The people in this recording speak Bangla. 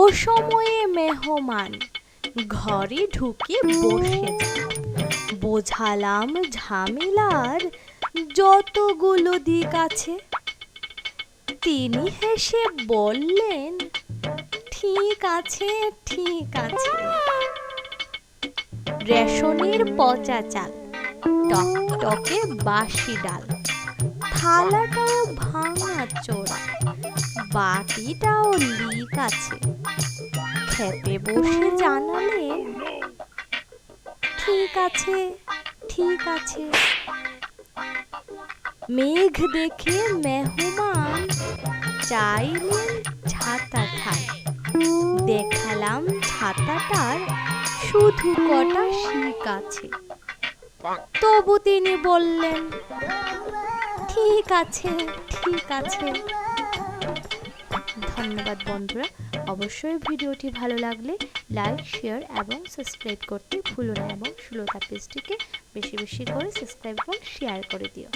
ও সময়ে মেহমান, ঘরে ঢুকে বসে বোঝালাম ঝামেলার যতগুলো দিক আছে। তিনি হেসে বললেন, ঠিক আছে ঠিক আছে। রেশনের পচা চাল, টকটকে বাসি ডাল, থালাটাও ভাঙা চোরা। বাটিটাও লিক আছে। খেতে বসে জানালে, ঠিক আছে ঠিক আছে। মেঘ দেখে মেহমান চাইলেন ছাতা খায়। দেখালাম ছাতাটার শুধু কটা শিক আছে। তবু তিনি বললেন, ঠিক আছে ঠিক আছে। ধন্যবাদ বন্ধুরা। অবশ্যই ভিডিওটি ভালো লাগলে লাইক, শেয়ার এবং সাবস্ক্রাইব করতে ভুলো না এবং সুলতা পেজটিকে বেশি বেশি করে সাবস্ক্রাইব এবং শেয়ার করে দিও।